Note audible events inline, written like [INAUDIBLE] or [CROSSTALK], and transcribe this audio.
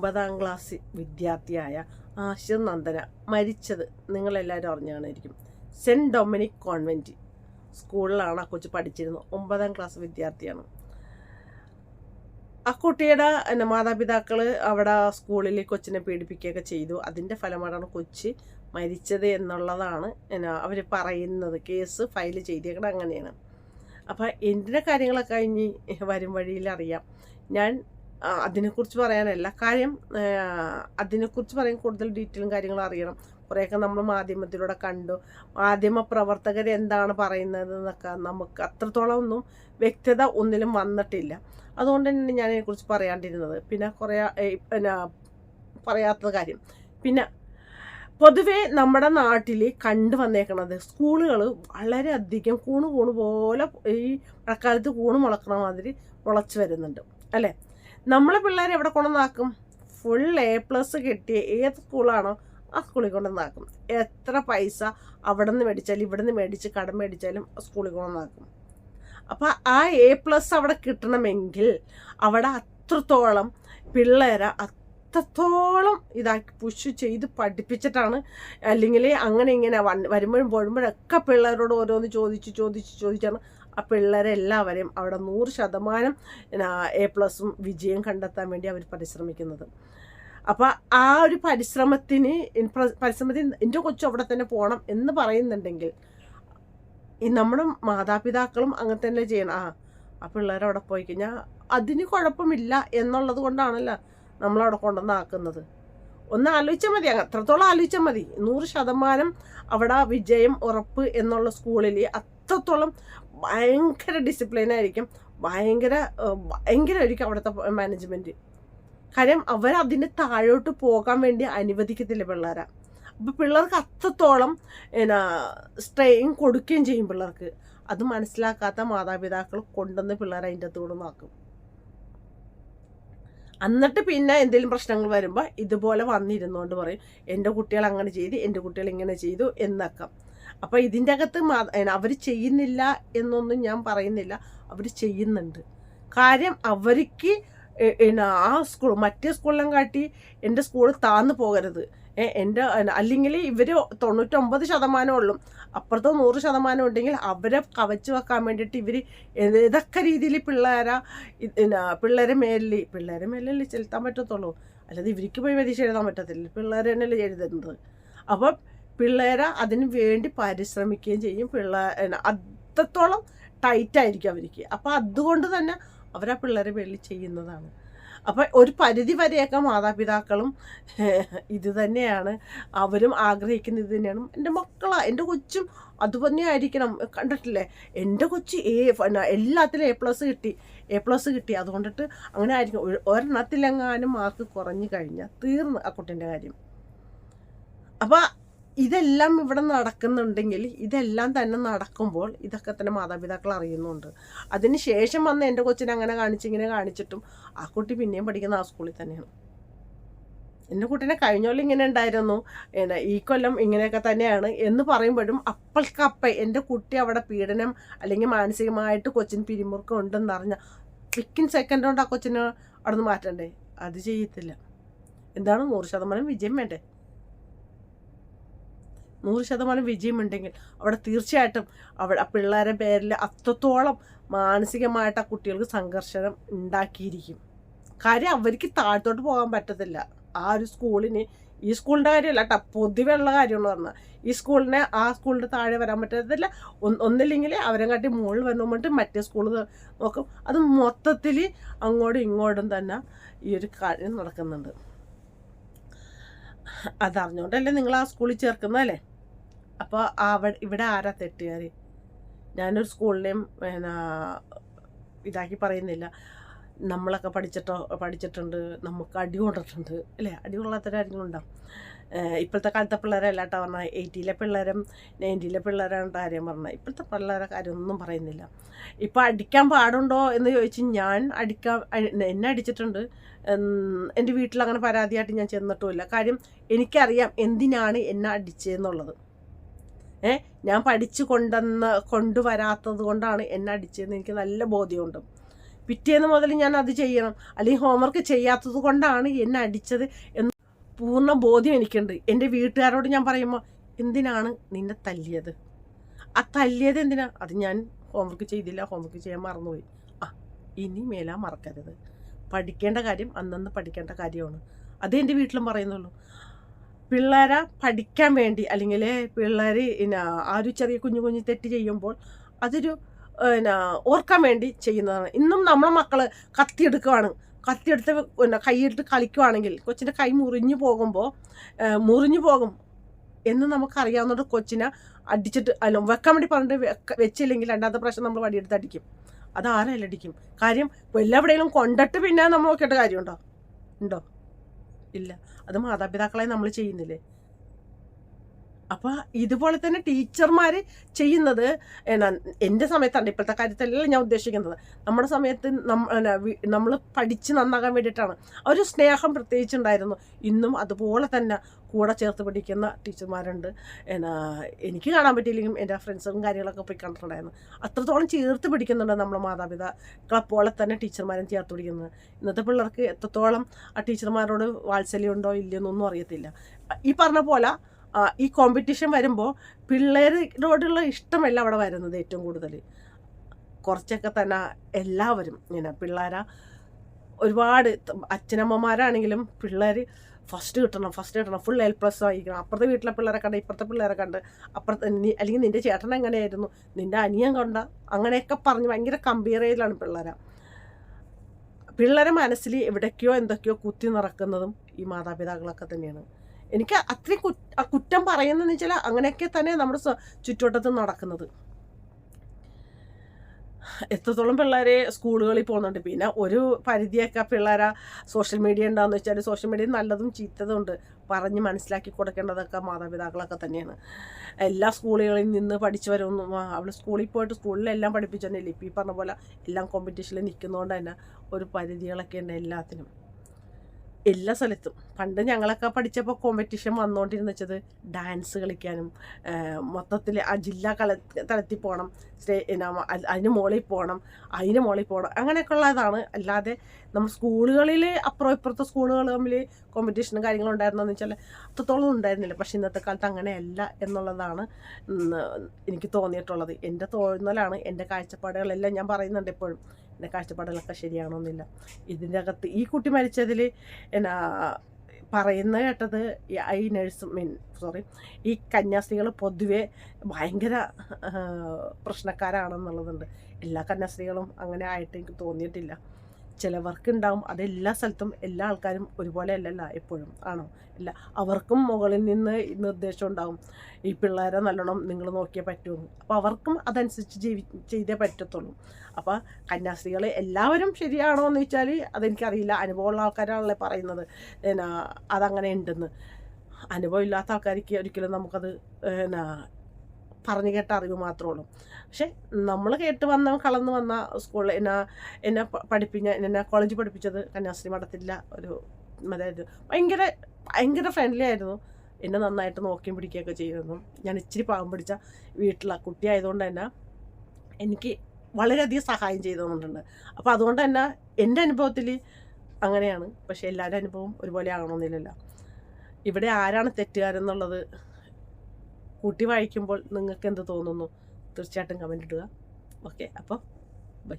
ഒമ്പതാം ക്ലാസ് വിദ്യാർത്ഥിയായ ആശിർ നന്ദന മരിച്ചത് നിങ്ങളെല്ലാവരും അറിഞ്ഞാണായിരിക്കും സെന്റ് ഡൊമിനിക് കോൺവെന്റ് സ്കൂളിലാണ് ആ കൊച്ചു പഠിച്ചിരുന്നത്. ഒമ്പതാം ക്ലാസ് വിദ്യാർത്ഥിയാണ്. ആ കുട്ടിയുടെ പിന്നെ മാതാപിതാക്കൾ അവിടെ സ്കൂളിൽ കൊച്ചിനെ പീഡിപ്പിക്കുകയൊക്കെ ചെയ്തു. അതിന്റെ ഫലമായിട്ടാണ് കൊച്ച് മരിച്ചത് എന്നുള്ളതാണ് എന്നാ അവർ പറയുന്നത്. കേസ് ഫയൽ ചെയ്തേക്കണം അങ്ങനെയാണ്. അപ്പോൾ എന്റെ കാര്യങ്ങളൊക്കെ കഴിഞ്ഞ് വരും വഴിയിൽ അറിയാം. ഞാൻ അതിനെക്കുറിച്ച് പറയാനല്ല കാര്യം അതിനെക്കുറിച്ച് പറയാൻ കൂടുതൽ ഡീറ്റെയിലും കാര്യങ്ങളും അറിയണം. കുറേയൊക്കെ നമ്മൾ മാധ്യമത്തിലൂടെ കണ്ടു. മാധ്യമ പ്രവർത്തകർ എന്താണ് പറയുന്നത് എന്നൊക്കെ നമുക്ക് അത്രത്തോളം ഒന്നും വ്യക്തത ഒന്നിലും വന്നിട്ടില്ല. അതുകൊണ്ട് തന്നെ ഞാൻ അതിനെക്കുറിച്ച് പറയാണ്ടിരുന്നത്. പിന്നെ കുറേ പിന്നെ പറയാത്ത കാര്യം. പിന്നെ പൊതുവേ നമ്മുടെ നാട്ടിൽ കണ്ടു വന്നേക്കണത് സ്കൂളുകൾ വളരെയധികം കൂണ് കൂണ് പോലെ ഈ മഴക്കാലത്ത് കൂണ് മുളക്കണ മാതിരി മുളച്ച് വരുന്നുണ്ട്. അല്ലേ? നമ്മളെ പിള്ളേരെ എവിടെ കൊണ്ടുവന്നാക്കും? ഫുൾ എ പ്ലസ് കിട്ടിയ ഏത് സ്കൂളാണോ ആ സ്കൂളിൽ കൊണ്ടുവന്നാക്കും. എത്ര പൈസ അവിടെ നിന്ന് മേടിച്ചാലും ഇവിടെ നിന്ന് മേടിച്ച് കടം മേടിച്ചാലും സ്കൂളിൽ കൊണ്ടുവന്നാക്കും. അപ്പോൾ ആ എ പ്ലസ് അവിടെ കിട്ടണമെങ്കിൽ അവിടെ അത്രത്തോളം പിള്ളേരെ അത്രത്തോളം ഇതാക്കി പുഷ് ചെയ്ത് പഠിപ്പിച്ചിട്ടാണ് അല്ലെങ്കിൽ അങ്ങനെ ഇങ്ങനെ വരുമ്പോഴും പോഴുമ്പോഴൊക്കെ പിള്ളേരോട് ഓരോന്ന് ചോദിച്ച് ചോദിച്ച് ചോദിച്ചാണ് ആ പിള്ളേരെല്ലാവരെയും അവിടെ നൂറ് ശതമാനം എ പ്ലസും വിജയം കണ്ടെത്താൻ വേണ്ടി അവർ പരിശ്രമിക്കുന്നത്. അപ്പോൾ ആ ഒരു പരിശ്രമത്തിന് പരിശ്രമത്തിന് എന്റെ കൊച്ചു അവിടെ തന്നെ പോകണം എന്ന് പറയുന്നുണ്ടെങ്കിൽ ഈ നമ്മുടെ മാതാപിതാക്കളും അങ്ങനെ തന്നെ ചെയ്യണം. ആ ആ പിള്ളേർ അവിടെ പോയി കഴിഞ്ഞാൽ അതിന് കുഴപ്പമില്ല എന്നുള്ളത് കൊണ്ടാണല്ലോ നമ്മളവിടെ കൊണ്ടുവന്നാക്കുന്നത്. ഒന്ന് ആലോചിച്ചാൽ മതി. അത്രത്തോളം ആലോചിച്ചാൽ മതി. നൂറ് ശതമാനം അവിടെ വിജയം ഉറപ്പ് എന്നുള്ള സ്കൂളിൽ അത്രത്തോളം ഭയങ്കര ഡിസിപ്ലിൻ ആയിരിക്കും. ഭയങ്കര ഭയങ്കരമായിരിക്കും അവിടുത്തെ മാനേജ്മെന്റ് കാര്യം അവർ താഴോട്ട് പോകാൻ വേണ്ടി അനുവദിക്കത്തില്ല പിള്ളേരെ. അപ്പോൾ പിള്ളേർക്ക് അത്രത്തോളം എന്നാ സ്ട്രെയിൻ കൊടുക്കുകയും ചെയ്യും പിള്ളേർക്ക്. അത് മനസ്സിലാക്കാത്ത മാതാപിതാക്കൾ കൊണ്ടുവന്ന് പിള്ളേരെ അതിന്റെ അകത്തോട് നോക്കും എന്നിട്ട് പിന്നെ എന്തെങ്കിലും പ്രശ്നങ്ങൾ വരുമ്പോൾ ഇതുപോലെ വന്നിരുന്നുകൊണ്ട് പറയും എന്റെ കുട്ടികൾ അങ്ങനെ ചെയ്തു എന്റെ കുട്ടികൾ ഇങ്ങനെ ചെയ്തു എന്നൊക്കെ. അപ്പോൾ ഇതിന്റെ അകത്ത് അവർ ചെയ്യുന്നില്ല എന്നൊന്നും ഞാൻ പറയുന്നില്ല അവർ ചെയ്യുന്നുണ്ട്. കാര്യം അവർക്ക് ആ സ്കൂൾ മറ്റേ സ്കൂളിലും കാട്ടി എന്റെ സ്കൂളിൽ താന്നു പോകരുത്. എന്റെ അല്ലെങ്കിൽ ഇവർ തൊണ്ണൂറ്റൊമ്പത് ശതമാനം ഉള്ളൂ അപ്പുറത്ത് നൂറ് ശതമാനം ഉണ്ടെങ്കിൽ അവരെ കവച്ച് വെക്കാൻ വേണ്ടിയിട്ട് ഇവർ ഏതൊക്കെ രീതിയിൽ പിള്ളേരെ പിള്ളേരെ മേലിൽ പിള്ളേരെ മേലല്ലേ ചെലുത്താൻ പറ്റത്തുള്ളൂ. അല്ലാതെ ഇവർക്ക് പോയി പരീക്ഷ എഴുതാൻ പറ്റത്തില്ല. പിള്ളേരെ തന്നെയല്ലേ എഴുതുന്നത്. അപ്പം പിള്ളേരെ അതിന് വേണ്ടി പരിശ്രമിക്കുകയും ചെയ്യും. പിള്ളേർ അത്രത്തോളം ടൈറ്റായിരിക്കും അവർക്ക്. അപ്പോൾ അതുകൊണ്ട് തന്നെ അവരാ പിള്ളേരെ വെള്ളി ചെയ്യുന്നതാണ്. അപ്പം ഒരു പരിധി വരെയൊക്കെ മാതാപിതാക്കളും [LAUGHS] ഇത് തന്നെയാണ്. അവരും ആഗ്രഹിക്കുന്നത് തന്നെയാണ്. എന്റെ മക്കളാ എന്റെ കൊച്ചും അതുതന്നെ ആയിരിക്കണം. കണ്ടിട്ടില്ലേ? എന്റെ കൊച്ച് എ എല്ലാത്തിലും എ പ്ലസ് കിട്ടി. എ പ്ലസ് കിട്ടി. അതുകൊണ്ടിട്ട് അങ്ങനെ ആയിരിക്കും. ഒരു- ഒരെണ്ണത്തിലെങ്ങാനും മാർക്ക് കുറഞ്ഞു കഴിഞ്ഞാൽ തീർന്നു ആ കുട്ടീന്റെ കാര്യം. അപ്പം ഇതെല്ലാം ഇവിടെ നടക്കുന്നുണ്ടെങ്കിൽ ഇതെല്ലാം തന്നെ നടക്കുമ്പോൾ ഇതൊക്കെ തന്നെ മാതാപിതാക്കൾ അറിയുന്നുണ്ട്. അതിന് ശേഷം വന്ന് എന്റെ കൊച്ചിനെ അങ്ങനെ കാണിച്ച് ഇങ്ങനെ കാണിച്ചിട്ടും ആ കുട്ടി പിന്നെയും പഠിക്കുന്ന ആ സ്കൂളിൽ തന്നെയാണ്. എന്റെ കുട്ടീനെ കഴിഞ്ഞ കൊല്ലം ഇങ്ങനെ ഉണ്ടായിരുന്നു. എന്നാ ഈ കൊല്ലം ഇങ്ങനെയൊക്കെ തന്നെയാണ് എന്ന് പറയുമ്പോഴും അപ്പൾക്കപ്പ എന്റെ കുട്ടി അവിടെ പീഡനം അല്ലെങ്കിൽ മാനസികമായിട്ട് കൊച്ചിന് പിരിമുറുക്കം ഉണ്ടെന്ന് അറിഞ്ഞ വിക്കിൻ സെക്കൻഡ് കൊണ്ട് ആ കൊച്ചിനെ അവിടെ നിന്ന് മാറ്റണ്ടേ? അത് ചെയ്യത്തില്ല. എന്താണ് നൂറ് ശതമാനം വിജയം വേണ്ടേ? നൂറ് ശതമാനം വിജയമുണ്ടെങ്കിൽ അവിടെ തീർച്ചയായിട്ടും അവിടെ പിള്ളേരെ പേരിൽ അത്രത്തോളം മാനസികമായിട്ട് ആ കുട്ടികൾക്ക് സംഘർഷം ഉണ്ടാക്കിയിരിക്കും. കാര്യം അവർക്ക് താഴത്തോട്ട് പോകാൻ പറ്റത്തില്ല. ആ ഒരു സ്കൂളിന് ഈ സ്കൂളിന്റെ കാര്യമല്ല കേട്ടോ പൊതുവെ ഉള്ള കാര്യമെന്ന് പറഞ്ഞാൽ ഈ സ്കൂളിനെ ആ സ്കൂളിന്റെ താഴെ വരാൻ പറ്റത്തില്ല. ഒന്നില്ലെങ്കിൽ അവരെ കാട്ടി മുകളിൽ വന്നുകൊണ്ട് മറ്റേ സ്കൂൾ നോക്കും. അത് മൊത്തത്തിൽ അങ്ങോട്ടും ഇങ്ങോട്ടും തന്നെ ഈ ഒരു കാര്യം നടക്കുന്നുണ്ട്. അതറിഞ്ഞുകൊണ്ടല്ലേ നിങ്ങൾ ആ സ്കൂളിൽ ചേർക്കുന്നതല്ലേ അപ്പോൾ അവിടെ ഇവിടെ ആരാ തെറ്റുകാർ ഞാനൊരു സ്കൂളിനെയും പിന്നെ ഇതാക്കി പറയുന്നില്ല. നമ്മളൊക്കെ പഠിച്ചിട്ടോ പഠിച്ചിട്ടുണ്ട്. നമുക്ക് അടി കൊണ്ടിട്ടുണ്ട്. അല്ലേ? അടി കൊള്ളാത്തവരാരെങ്കിലും ഉണ്ടാവും ഏഹ് ഇപ്പോഴത്തെ കാലത്തെ പിള്ളേരല്ല കേട്ടോ പറഞ്ഞാൽ എയ്റ്റിയിലെ പിള്ളേരും നയന്റിയിലെ പിള്ളേരാണ് കാര്യം പറഞ്ഞത് ഇപ്പോഴത്തെ പിള്ളേരെ കാര്യമൊന്നും പറയുന്നില്ല. ഇപ്പോൾ അടിക്കാൻ പാടുണ്ടോ എന്ന് ചോദിച്ച് ഞാൻ അടിക്കാൻ എന്നെ അടിച്ചിട്ടുണ്ട്. എന്റെ വീട്ടിൽ അങ്ങനെ പരാതിയായിട്ട് ഞാൻ ചെന്നിട്ടുമില്ല. കാര്യം എനിക്കറിയാം എന്തിനാണ് എന്നെ അടിച്ചതെന്നുള്ളത്. ഏ ഞാൻ പഠിച്ചു കൊണ്ടുവന്ന കൊണ്ടുവരാത്തത് കൊണ്ടാണ് എന്നെ അടിച്ചതെന്ന് എനിക്ക് നല്ല ബോധ്യമുണ്ട്. പിറ്റേന്ന് മുതൽ ഞാൻ അത് ചെയ്യണം. അല്ലെങ്കിൽ ഹോംവർക്ക് ചെയ്യാത്തത് കൊണ്ടാണ് എന്നെ അടിച്ചത് എന്ന് പൂർണ ബോധ്യം എനിക്കുണ്ട്. എന്റെ വീട്ടുകാരോട് ഞാൻ പറയുമ്പോൾ എന്തിനാണ് നിന്നെ തല്ലിയത്? ആ തല്ലിയത് എന്തിനാ? അത് ഞാൻ ഹോംവർക്ക് ചെയ്തില്ല. ഹോംവർക്ക് ചെയ്യാൻ മറന്നുപോയി. ആ ഇനി മേലാ മറക്കരുത്. പഠിക്കേണ്ട കാര്യം അന്നന്ന് പഠിക്കേണ്ട കാര്യമാണ്. അതേ എന്റെ വീട്ടിലും പറയുന്നുള്ളൂ. പിള്ളേരെ പഠിക്കാൻ വേണ്ടി അല്ലെങ്കിൽ പിള്ളേർ പിന്നെ ആ ഒരു ചെറിയ കുഞ്ഞു കുഞ്ഞു തെറ്റ് ചെയ്യുമ്പോൾ അതൊരു പിന്നെ ഓർക്കാൻ വേണ്ടി ചെയ്യുന്നതാണ്. ഇന്നും നമ്മളെ മക്കൾ കത്തിയെടുക്കുവാണ്. കത്തിയെടുത്ത് പിന്നെ കൈയെടുത്ത് കളിക്കുവാണെങ്കിൽ കൊച്ചിന്റെ കൈ മുറിഞ്ഞു പോകുമ്പോൾ മുറിഞ്ഞു പോകും എന്ന് നമുക്കറിയാവുന്നത് കൊച്ചിനെ അടിച്ചിട്ട് അല്ല വെക്കാൻ വേണ്ടി പറഞ്ഞിട്ട് വെച്ചില്ലെങ്കിൽ രണ്ടാമത്തെ പ്രാവശ്യം നമ്മൾ വടിയെടുത്ത് അടിക്കും. അത് ആരായാലും അടിക്കും? കാര്യം എല്ലാവിടെയും കൊണ്ടിട്ട് പിന്നെ നമ്മൾ നോക്കിയിട്ട് കാര്യമുണ്ടോ? ഉണ്ടോ? ഇല്ല. അത് മാതാപിതാക്കളെ നമ്മൾ ചെയ്യുന്നില്ലേ? അപ്പോൾ ഇതുപോലെ തന്നെ ടീച്ചർമാർ ചെയ്യുന്നത് എന്നാ എന്റെ സമയത്താണ്. ഇപ്പോഴത്തെ കാര്യത്തിലല്ല ഞാൻ ഉദ്ദേശിക്കുന്നത്. നമ്മുടെ സമയത്ത് നമ്മൾ പഠിച്ച് നന്നാകാൻ വേണ്ടിയിട്ടാണ്. ഒരു സ്നേഹം പ്രത്യേകിച്ചുണ്ടായിരുന്നു. ഇന്നും അതുപോലെ തന്നെ കൂടെ ചേർത്ത് പഠിക്കുന്ന ടീച്ചർമാരുണ്ട്. എന്നാ എനിക്ക് കാണാൻ പറ്റിയില്ലെങ്കിലും എന്റെ ഫ്രണ്ട്സും കാര്യങ്ങളൊക്കെ പോയി കണ്ടിട്ടുണ്ടായിരുന്നു. അത്രത്തോളം ചേർത്ത് പിടിക്കുന്നുണ്ട് നമ്മുടെ മാതാപിതാക്കളെ പോലെ തന്നെ ടീച്ചർമാരും ചേർത്ത് പിടിക്കുന്നത് ഇന്നത്തെ പിള്ളേർക്ക് എത്രത്തോളം ആ ടീച്ചർമാരോട് വാത്സല്യം ഉണ്ടോ ഇല്ലയോ എന്നൊന്നും അറിയത്തില്ല. ഈ പറഞ്ഞ പോലെ ഈ കോമ്പറ്റീഷൻ വരുമ്പോൾ പിള്ളേരോടുള്ള ഇഷ്ടമല്ല അവിടെ വരുന്നത് ഏറ്റവും കൂടുതൽ കുറച്ചൊക്കെ തന്നെ എല്ലാവരും ഇങ്ങനെ പിള്ളേരാ ഒരുപാട് അച്ഛനമ്മമാരാണെങ്കിലും പിള്ളേർ ഫസ്റ്റ് കിട്ടണം ഫസ്റ്റ് കിട്ടണം ഫുൾ എൽ പ്ലസ് വാങ്ങിക്കണം അപ്പുറത്തെ വീട്ടിലെ പിള്ളേരെ കണ്ട് ഇപ്പുറത്തെ പിള്ളേരെ കണ്ട് അപ്പുറത്തെ അല്ലെങ്കിൽ നിന്റെ ചേട്ടൻ എങ്ങനെയായിരുന്നു നിന്റെ അനിയൻ കണ്ട അങ്ങനെയൊക്കെ പറഞ്ഞ് ഭയങ്കര കമ്പയർ ചെയ്യലാണ് പിള്ളേരെ. പിള്ളേരെ മനസ്സിൽ എവിടേക്കോ എന്തൊക്കെയോ കുത്തി നിറക്കുന്നതും ഈ മാതാപിതാക്കളൊക്കെ തന്നെയാണ്. എനിക്ക് അത്രയും കു കുറ്റം പറയുന്നതെന്ന് വെച്ചാൽ അങ്ങനെയൊക്കെ തന്നെ നമ്മുടെ ചുറ്റുവട്ടത്ത് നടക്കുന്നത്. എത്രത്തോളം പിള്ളേരെ സ്കൂളുകളിൽ പോകുന്നുണ്ട്. പിന്നെ ഒരു പരിധിയൊക്കെ പിള്ളേരെ സോഷ്യൽ മീഡിയ ഉണ്ടാകുന്ന വെച്ചാൽ സോഷ്യൽ മീഡിയ നല്ലതും ചീത്തതും ഉണ്ട്. പറഞ്ഞ് മനസ്സിലാക്കി കൊടുക്കേണ്ടതൊക്കെ മാതാപിതാക്കളൊക്കെ തന്നെയാണ്. എല്ലാ സ്കൂളുകളിൽ നിന്ന് പഠിച്ചവരൊന്നും അവൾ സ്കൂളിൽ പോയിട്ട് സ്കൂളിലെല്ലാം പഠിപ്പിച്ചു തന്നെ ഇപ്പം ഈ പറഞ്ഞ പോലെ എല്ലാം കോമ്പറ്റീഷനിൽ നിൽക്കുന്നതുകൊണ്ട് തന്നെ ഒരു പരിധികളൊക്കെ ഉണ്ട് എല്ലാത്തിനും. എല്ലാ സ്ഥലത്തും. പണ്ട് ഞങ്ങളൊക്കെ പഠിച്ചപ്പോൾ കോമ്പറ്റീഷൻ വന്നുകൊണ്ടിരുന്ന വെച്ചത് ഡാൻസ് കളിക്കാനും മൊത്തത്തിൽ ആ ജില്ലാ കല തലത്തിൽ പോകണം സ്റ്റേ അതിന് മുകളിൽ പോകണം അതിന് മുകളിൽ പോകണം അങ്ങനെയൊക്കെ ഉള്ളതാണ്. അല്ലാതെ നമ്മൾ സ്കൂളുകളിൽ അപ്പുറം ഇപ്പുറത്തെ സ്കൂളുകൾ തമ്മിൽ കോമ്പറ്റീഷനും കാര്യങ്ങളും ഉണ്ടായിരുന്നെന്ന് വെച്ചാൽ അത്രത്തോളം ഉണ്ടായിരുന്നില്ല. പക്ഷെ ഇന്നത്തെ കാലത്ത് അങ്ങനെയല്ല എന്നുള്ളതാണ് എനിക്ക് തോന്നിയിട്ടുള്ളത്. എന്റെ തോന്നലാണ് എന്റെ കാഴ്ചപ്പാടുകളെല്ലാം ഞാൻ പറയുന്നുണ്ട് എപ്പോഴും. എന്റെ കാഴ്ചപ്പാടുകളൊക്കെ ശരിയാണോന്നില്ല. ഇതിന്റെ അകത്ത് ഈ കുട്ടി മരിച്ചതിൽ എന്നാ പറയുന്ന കേട്ടത് ഈ- നഴ്സും മീൻ സോറി ഈ കന്യാസ്ത്രീകൾ പൊതുവെ ഭയങ്കര പ്രശ്നക്കാരാണെന്നുള്ളതുണ്ട്. എല്ലാ കന്യാസ്ത്രീകളും അങ്ങനെ ആയിട്ട് എനിക്ക് തോന്നിയിട്ടില്ല. ചിലവർക്ക് ഉണ്ടാവും അത് എല്ലാ സ്ഥലത്തും എല്ലാ ആൾക്കാരും ഒരുപോലെ അല്ലല്ല എപ്പോഴും. ആണോ? ഇല്ല അവർക്കും മുകളിൽ നിന്ന് നിർദ്ദേശം ഉണ്ടാവും. ഈ പിള്ളേരെ നല്ലോണം നിങ്ങൾ നോക്കിയേ പറ്റുമെന്ന് അപ്പോൾ അവർക്കും അതനുസരിച്ച് ജീവി ചെയ്തേ പറ്റത്തുള്ളൂ. അപ്പോൾ കന്യാസ്ത്രീകൾ എല്ലാവരും ശരിയാണോ എന്ന് വെച്ചാൽ അതെനിക്കറിയില്ല. അനുഭവമുള്ള ആൾക്കാരാണല്ലേ പറയുന്നത്. എന്നാ അതങ്ങനെ ഉണ്ടെന്ന്. അനുഭവം ഇല്ലാത്ത ആൾക്കാർക്ക് ഒരിക്കലും നമുക്കത് എന്നാ പറഞ്ഞു കേട്ട അറിവ് മാത്രമേ ഉള്ളൂ പക്ഷെ നമ്മൾ കേട്ട് വന്ന കളന്ന് വന്ന സ്കൂളിൽ എന്നെ എന്നെ പഠിപ്പിഞ്ഞ എന്നെ കോളേജ് പഠിപ്പിച്ചത് കന്യാസ്ത്രീ മഠത്തില്ല ഒരു അതായത് ഭയങ്കര ഭയങ്കര ഫ്രണ്ട്ലി ആയിരുന്നു. എന്നെ നന്നായിട്ട് നോക്കിയും പിടിക്കുകയൊക്കെ ചെയ്യുന്നു ഞാൻ ഇച്ചിരി പാവം പിടിച്ച വീട്ടിലെ കുട്ടിയായതുകൊണ്ട് തന്നെ എനിക്ക് വളരെയധികം സഹായം ചെയ്തു തന്നിട്ടുണ്ട്. അപ്പോൾ അതുകൊണ്ട് തന്നെ എന്റെ അനുഭവത്തിൽ അങ്ങനെയാണ്. പക്ഷേ എല്ലാവരുടെ അനുഭവം ഒരുപോലെ ആകണമെന്നില്ലല്ലോ ഇവിടെ ആരാണ് തെറ്റുകാരെന്നുള്ളത് കൂട്ടി വായിക്കുമ്പോൾ നിങ്ങൾക്ക് എന്ത് തോന്നുന്നു? തീർച്ചയായിട്ടും കമന്റ് ഇടുക. ഓക്കെ അപ്പോൾ ബൈ